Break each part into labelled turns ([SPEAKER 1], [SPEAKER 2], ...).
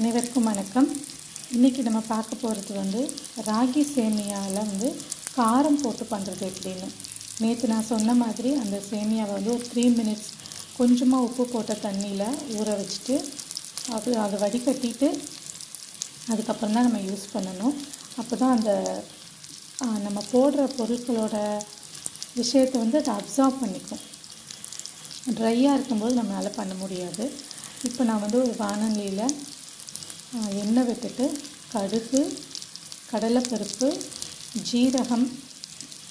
[SPEAKER 1] அனைவருக்கும் வணக்கம். இன்றைக்கி நம்ம பார்க்க போகிறது வந்து ராகி சேமியாவில் வந்து காரம் போட்டு பண்ணுறது எப்படின்னு. நேற்று நான் சொன்ன மாதிரி அந்த சேமியாவை வந்து ஒரு த்ரீ மினிட்ஸ் கொஞ்சமாக உப்பு போட்ட தண்ணியில் ஊற வச்சுட்டு அது அதை வடிகட்டிட்டு அதுக்கப்புறம் தான் நம்ம யூஸ் பண்ணணும். அப்போ தான் அந்த நம்ம போடுற பொருட்களோட விஷயத்தை வந்து அதை அப்சார்ப் பண்ணிக்கும். ட்ரையாக இருக்கும்போது நம்மளால் பண்ண முடியாது. இப்போ நான் வந்து ஒரு வானொலியில் எண்ணெய் விட்டுட்டு கடுகு கடலைப்பருப்பு ஜீரகம்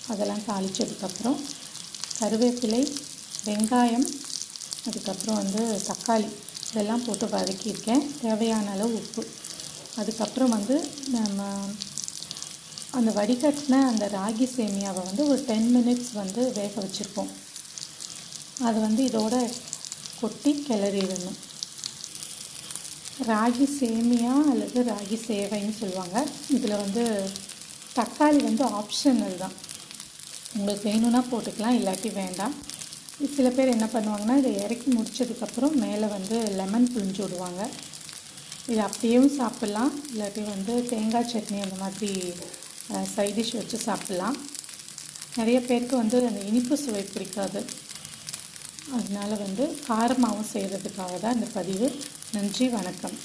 [SPEAKER 1] அதெல்லாம் தாளித்ததுக்கப்புறம் கருவேப்பிலை வெங்காயம் அதுக்கப்புறம் வந்து தக்காளி இதெல்லாம் போட்டு வதக்கியிருக்கேன். தேவையான அளவு உப்பு. அதுக்கப்புறம் வந்து நம்ம அந்த வடிகட்டின அந்த ராகி சேமியாவை வந்து ஒரு டென் மினிட்ஸ் வந்து வேக வச்சுருக்கோம் அது வந்து இதோட கொட்டி கிளறிடணும். ராகி சேமியா அல்லது ராகி சேவைன்னு சொல்லுவாங்க. இதில் வந்து தக்காளி வந்து ஆப்ஷனல் தான். உங்களுக்கு வேணும்னா போட்டுக்கலாம் இல்லாட்டி வேண்டாம். சில பேர் என்ன பண்ணுவாங்கன்னா இதை இறக்கி முடிச்சதுக்கப்புறம் மேலே வந்து லெமன் புழிஞ்சு விடுவாங்க. இது அப்படியும் சாப்பிட்லாம். இல்லாட்டி வந்து தேங்காய் சட்னி அந்த மாதிரி சைட் டிஷ் வச்சு சாப்பிட்லாம். நிறைய பேருக்கு வந்து அந்த இனிப்பு சுவை பிடிக்காது. அதனால் வந்து காரமாகவும் செய்கிறதுக்காக தான் இந்த பதிவு. நன்றி வணக்கம்.